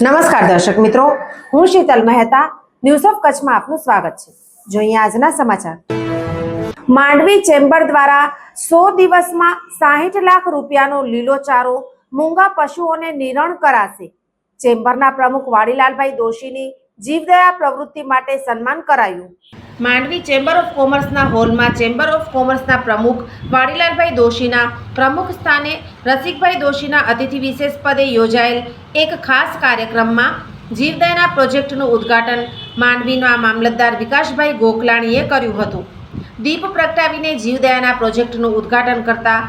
નમસ્કાર દર્શક મિત્રો, હું શીતલ મહેતા ન્યૂઝ ઓફ કચ્છમાં આપનું સ્વાગત છે. જોઈએ આજના સમાચાર. માંડવી ચેમ્બર દ્વારા સો દિવસમાં સાહીઠ લાખ રૂપિયાનો લીલોચારો મૂંગા પશુઓને નિરણ કરાશે. ચેમ્બરના પ્રમુખ વાડીલાલભાઈ દોશીની જીવદયા પ્રવૃત્તિ માટે સન્માન કરાયું. માંડવી ચેમ્બર ઓફ કોમર્સના હોલમાં ચેમ્બર ઓફ કોમર્સના પ્રમુખ વાડીલાલભાઈ દોશીના પ્રમુખ સ્થાને રસિકભાઈ દોશીના અતિથિ વિશેષ પદે યોજાયેલ એક ખાસ કાર્યક્રમમાં જીવદયાના પ્રોજેક્ટનું ઉદ્ઘાટન માંડવીના મામલતદાર વિકાસભાઈ ગોકલાણીએ કર્યું હતું. દીપ પ્રગટાવીને જીવદયાના પ્રોજેક્ટનું ઉદ્ઘાટન કરતા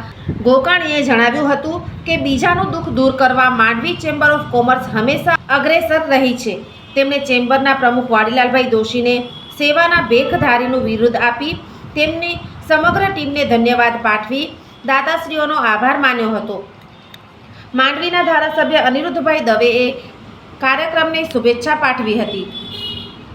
ગોકાણીએ જણાવ્યું હતું કે બીજાનું દુઃખ દૂર કરવા માંડવી ચેમ્બર ઓફ કોમર્સ હંમેશા અગ્રેસર રહી છે. તેમણે ચેમ્બરના પ્રમુખ વાડીલાલભાઈ દોશીને સેવાના ભેખધારીનું વિરુદ્ધ આપી તેમની સમગ્ર ટીમને ધન્યવાદ પાઠવી દાદાશ્રીઓનો આભાર માન્યો હતો. માંડવીના ધારાસભ્ય અનિરુદ્ધભાઈ દવેએ કાર્યક્રમને શુભેચ્છા પાઠવી હતી.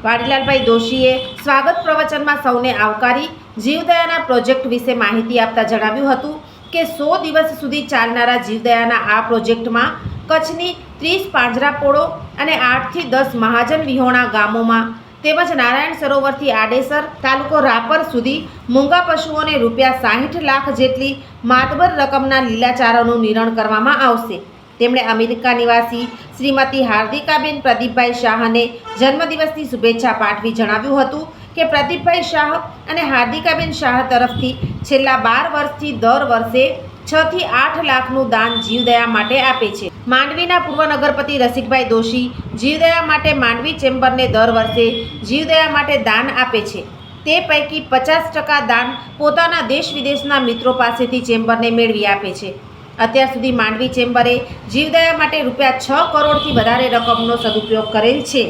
વાડીલાલભાઈ દોશીએ સ્વાગત પ્રવચનમાં સૌને આવકારી જીવદયાના પ્રોજેક્ટ વિશે માહિતી આપતા જણાવ્યું હતું કે સો દિવસ સુધી ચાલનારા જીવદયાના આ પ્રોજેક્ટમાં કચ્છની ત્રીસ પાંજરાપોળો અને આઠથી દસ મહાજન વિહોણા ગામોમાં તેમજ નારાયણ સરોવરથી આડેસર તાલુકો રાપર સુધી મૂંગા પશુઓને રૂપિયા સાહીઠ લાખ જેટલી માતબર રકમના લીલાચારાનું નિરણ કરવામાં આવશે. તેમણે અમેરિકા નિવાસી શ્રીમતી હાર્દિકાબેન પ્રદીપભાઈ શાહને જન્મદિવસની શુભેચ્છા પાઠવી જણાવ્યું હતું કે પ્રદીપભાઈ શાહ અને હાર્દિકાબેન શાહ તરફથી છેલ્લા બાર વર્ષથી દર વર્ષે છ થી આઠ લાખનું દાન જીવદયા માટે આપે છે. માંડવીના પૂર્વ નગરપતિ રસિકભાઈ દોશી જીવદયા માટે માંડવી ચેમ્બરને દર વર્ષે જીવદયા માટે દાન આપે છે. તે પૈકી પચાસ ટકા દાન પોતાના દેશ વિદેશના મિત્રો પાસેથી ચેમ્બરને મેળવી આપે છે. અત્યાર સુધી માંડવી ચેમ્બરે જીવદયા માટે રૂપિયા છ કરોડથી વધારે રકમનો સદુપયોગ કરેલ છે.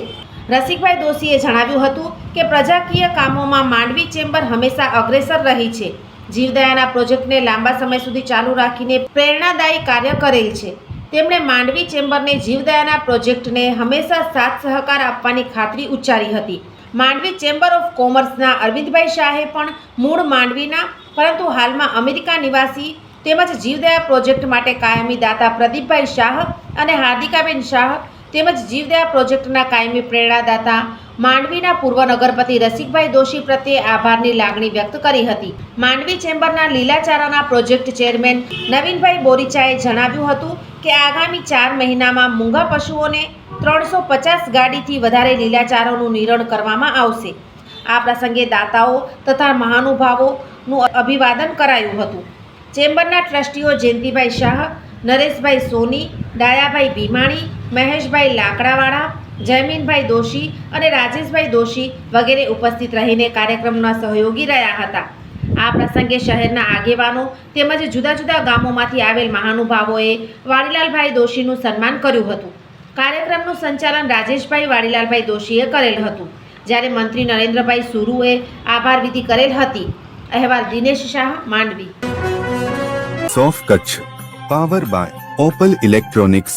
રસિકભાઈ દોશીએ જણાવ્યું હતું કે પ્રજાકીય કામોમાં માંડવી ચેમ્બર હંમેશા અગ્રેસર રહી છે. જીવદયાના પ્રોજેક્ટને લાંબા સમય સુધી ચાલુ રાખીને પ્રેરણાદાયી કાર્ય કરેલ છે. તેમણે માંડવી ચેમ્બરને જીવદયાના પ્રોજેક્ટને હંમેશા સાથ સહકાર આપવાની ખાતરી ઉચ્ચારી હતી. માંડવી ચેમ્બર ઓફ કોમર્સના અરવિંદભાઈ શાહે પણ મૂળ માંડવીના, પરંતુ હાલમાં અમેરિકા નિવાસી તેમજ જીવદયા પ્રોજેક્ટ માટે કાયમી દાતા પ્રદીપભાઈ શાહ અને હાર્દિકાબેન શાહ તેમજ જીવદયા પ્રોજેક્ટના કાયમી પ્રેરણાદાતા માંડવીના પૂર્વ નગરપતિ રસિકભાઈ દોશી પ્રત્યે આભારની લાગણી વ્યક્ત કરી હતી. માંડવી ચેમ્બરના લીલાચારાના પ્રોજેક્ટ ચેરમેન નવીનભાઈ બોરીચાએ જણાવ્યું હતું કે આગામી ચાર મહિનામાં મૂંગા પશુઓને ત્રણસો પચાસ ગાડીથી વધારે લીલાચારોનું નિરણ કરવામાં આવશે. આ પ્રસંગે દાતાઓ તથા મહાનુભાવોનું અભિવાદન કરાયું હતું. ચેમ્બરના ટ્રસ્ટીઓ જયંતિભાઈ શાહ, નરેશભાઈ સોની, ડાયાભાઈ ભીમાણી, મહેશભાઈ લાકડાવાળા જયમીનભાઈ દોશી અને રાજેશભાઈ દોશી વગેરે ઉપસ્થિત રહીને કાર્યક્રમના સહયોગી રહ્યા હતા. આ પ્રસંગે શહેરના આગેવાનો તેમજ જુદા જુદા ગામોમાંથી આવેલ મહાનુભાવોએ વાડીલાલભાઈ દોશીનું સન્માન કર્યું હતું. કાર્યક્રમનું સંચાલન રાજેશભાઈ વાડીલાલભાઈ દોશીએ કરેલ હતું. જ્યારે મંત્રી નરેન્દ્રભાઈ સુરુએ આભાર વિધિ કરેલ હતી. અહેવાલ Dinesh Shah, Mandvi. સોફ Kutch, power by Opal electronics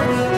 Thank you.